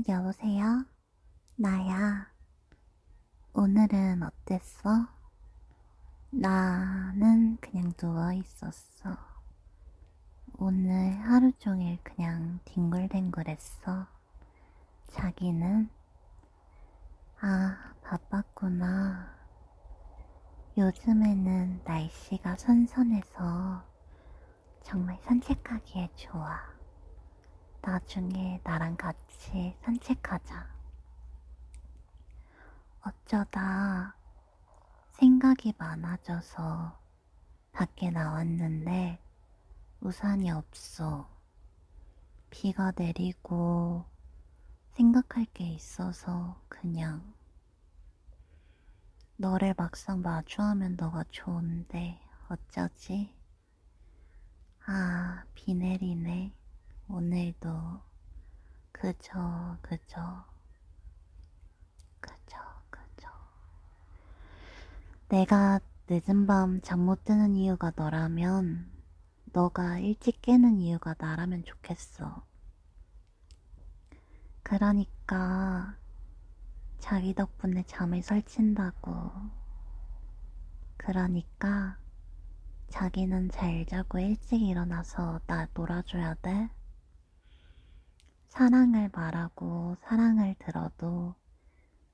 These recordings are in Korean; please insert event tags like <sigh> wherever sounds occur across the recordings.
응, 여보세요? 나야. 오늘은 어땠어? 나는 그냥 누워 있었어. 오늘 하루 종일 그냥 뒹굴뒹굴했어. 자기는? 아, 바빴구나. 요즘에는 날씨가 선선해서 정말 산책하기에 좋아. 나중에 나랑 같이 산책하자. 어쩌다 생각이 많아져서 밖에 나왔는데 우산이 없어. 비가 내리고 생각할 게 있어서 그냥 너를 막상 마주하면 너가 좋은데 어쩌지? 아, 비 내리네. 오늘도 그저 그저 그저 그저 내가 늦은 밤 잠 못 드는 이유가 너라면 너가 일찍 깨는 이유가 나라면 좋겠어. 그러니까 자기 덕분에 잠을 설친다고. 그러니까 자기는 잘 자고 일찍 일어나서 나 놀아줘야 돼. 사랑을 말하고 사랑을 들어도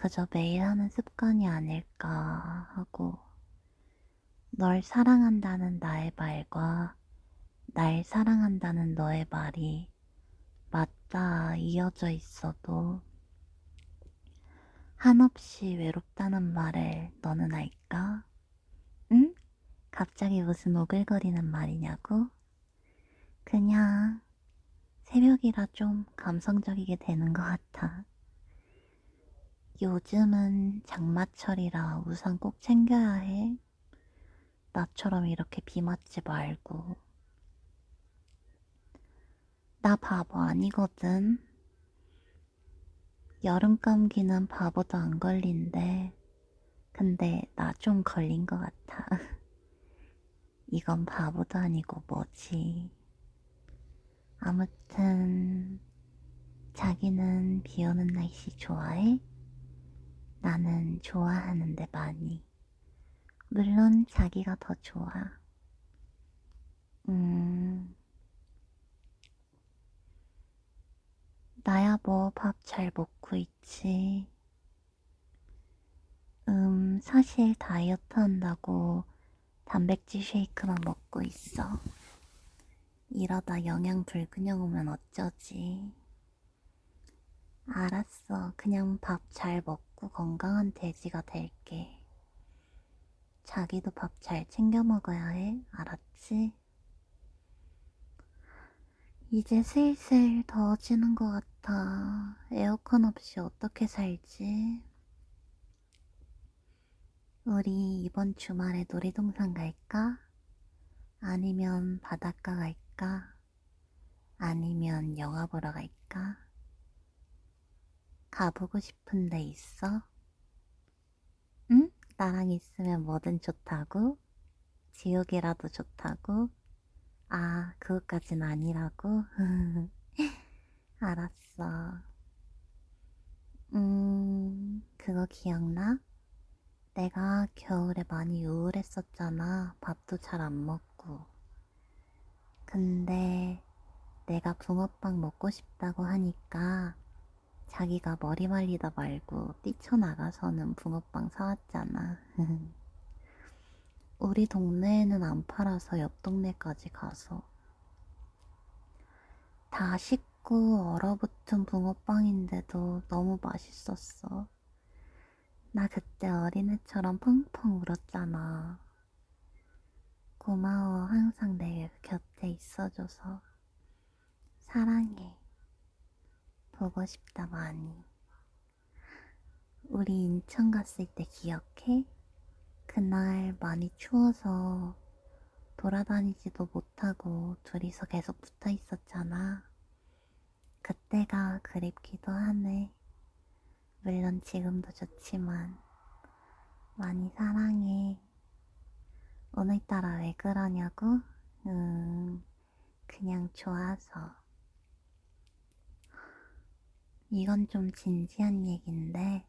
그저 매일 하는 습관이 아닐까 하고 널 사랑한다는 나의 말과 날 사랑한다는 너의 말이 맞닿아 이어져 있어도 한없이 외롭다는 말을 너는 알까? 응? 갑자기 무슨 오글거리는 말이냐고? 그냥 새벽이라 좀 감성적이게 되는 것 같아. 요즘은 장마철이라 우산 꼭 챙겨야 해. 나처럼 이렇게 비 맞지 말고. 나 바보 아니거든. 여름 감기는 바보도 안 걸린대. 근데 나 좀 걸린 것 같아. <laughs> 이건 바보도 아니고 뭐지. 아무튼, 자기는 비 오는 날씨 좋아해? 나는 좋아하는데 많이. 물론 자기가 더 좋아. 음, 나야 뭐 밥 잘 먹고 있지. 음, 사실 다이어트 한다고 단백질 쉐이크만 먹고 있어. 이러다 영양 불균형 오면 어쩌지? 알았어. 그냥 밥 잘 먹고 건강한 돼지가 될게. 자기도 밥 잘 챙겨 먹어야 해. 알았지? 이제 슬슬 더워지는 것 같아. 에어컨 없이 어떻게 살지? 우리 이번 주말에 놀이동산 갈까? 아니면 바닷가 갈까? 아니면 영화 보러 갈까? 가보고 싶은 데 있어? 응? 나랑 있으면 뭐든 좋다고? 지옥이라도 좋다고? 아, 그것까진 아니라고? <laughs> 알았어. 음, 그거 기억나? 내가 겨울에 많이 우울했었잖아. 밥도 잘 안 먹고. 근데 내가 붕어빵 먹고 싶다고 하니까 자기가 머리 말리다 말고 뛰쳐나가서는 붕어빵 사왔잖아. <laughs> 우리 동네에는 안 팔아서 옆 동네까지 가서 다 식고 얼어붙은 붕어빵인데도 너무 맛있었어. 나 그때 어린애처럼 펑펑 울었잖아. 고마워, 항상 내 곁에 있어줘서. 사랑해. 보고 싶다, 많이. 우리 인천 갔을 때 기억해? 그날 많이 추워서 돌아다니지도 못하고 둘이서 계속 붙어 있었잖아. 그때가 그립기도 하네. 물론 지금도 좋지만 많이 사랑해. 오늘따라 왜 그러냐고? 음, 그냥 좋아서. 이건 좀 진지한 얘긴데,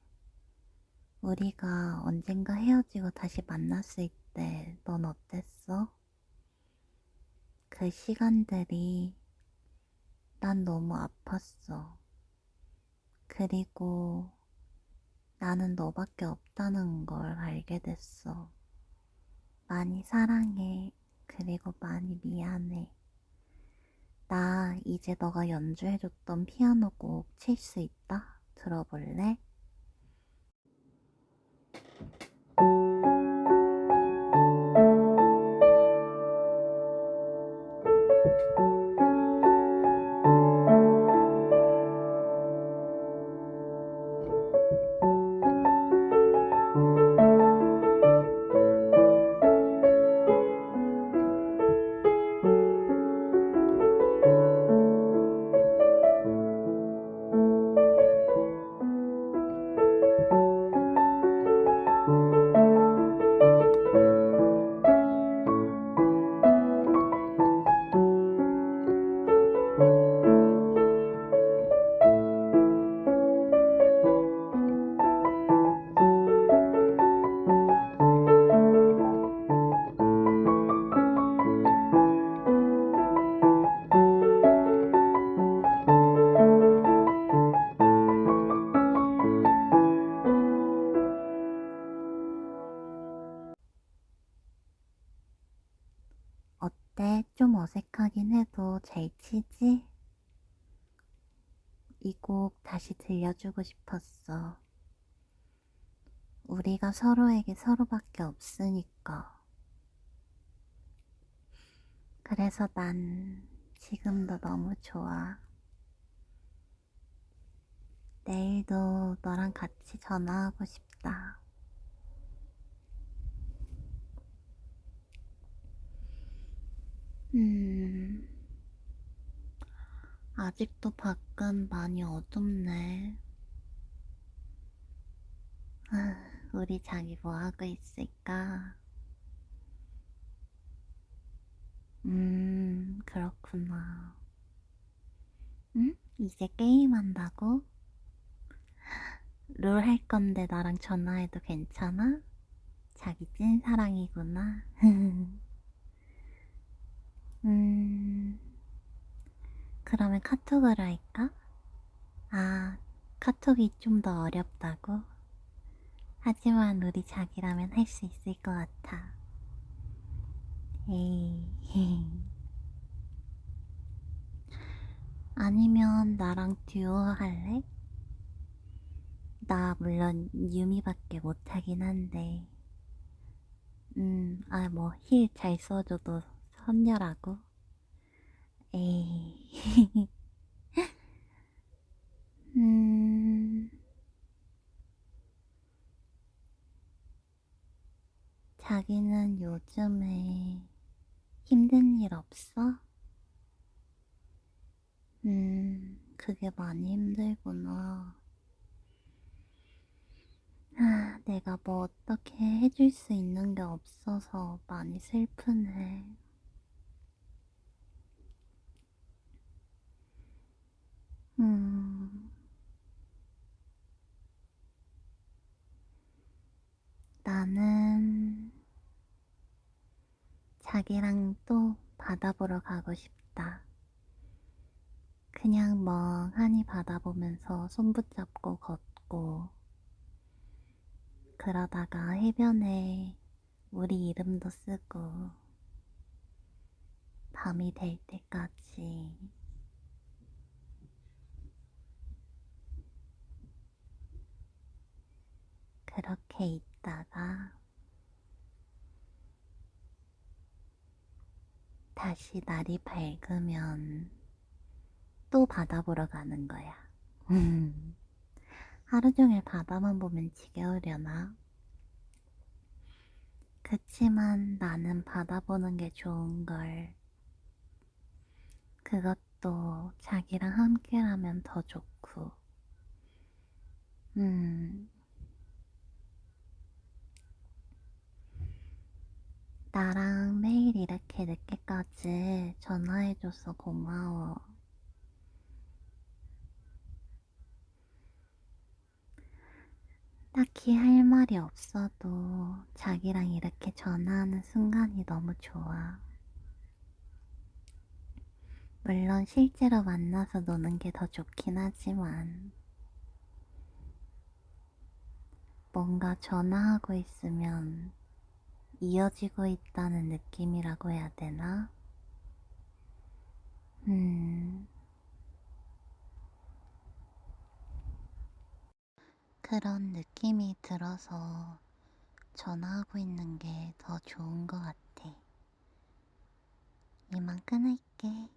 우리가 언젠가 헤어지고 다시 만났을 때 넌 어땠어? 그 시간들이 난 너무 아팠어. 그리고 나는 너밖에 없다는 걸 알게 됐어. 많이 사랑해. 그리고 많이 미안해. 나 이제 너가 연주해줬던 피아노 곡 칠 수 있다? 들어볼래? 좀 어색하긴 해도 잘 치지? 이 곡 다시 들려주고 싶었어. 우리가 서로에게 서로밖에 없으니까. 그래서 난 지금도 너무 좋아. 내일도 너랑 같이 전화하고 싶다. 음, 아직도 밖은 많이 어둡네. 아, 우리 자기 뭐 하고 있을까? 음, 그렇구나. 응? 이제 게임한다고? 롤 할 건데 나랑 전화해도 괜찮아? 자기 찐사랑이구나. <laughs> 음, 그러면 카톡으로 할까? 아, 카톡이 좀 더 어렵다고? 하지만 우리 자기라면 할 수 있을 것 같아. 에이. <laughs> 아니면 나랑 듀오 할래? 나 물론 유미밖에 못하긴 한데, 음, 아, 뭐, 힐 잘 써줘도 선녀라고? 에이. <laughs> 음, 자기는 요즘에 힘든 일 없어? 음, 그게 많이 힘들구나. 아, 내가 뭐 어떻게 해줄 수 있는 게 없어서 많이 슬프네. 음, 나는 자기랑 또 바다 보러 가고 싶다. 그냥 멍하니 바다 보면서 손 붙잡고 걷고, 그러다가 해변에 우리 이름도 쓰고, 밤이 될 때까지. 그렇게 있다가 다시 날이 밝으면 또 바다 보러 가는 거야. 하루 종일 바다만 보면 지겨우려나? 그치만 나는 바다 보는 게 좋은 걸. 그것도 자기랑 함께라면 더 좋고. 음. 나랑 매일 이렇게 늦게까지 전화해줘서 고마워. 딱히 할 말이 없어도 자기랑 이렇게 전화하는 순간이 너무 좋아. 물론 실제로 만나서 노는 게 더 좋긴 하지만, 뭔가 전화하고 있으면 이어지고 있다는 느낌이라고 해야 되나? 음. 그런 느낌이 들어서 전화하고 있는 게 더 좋은 것 같아. 이만 끊을게.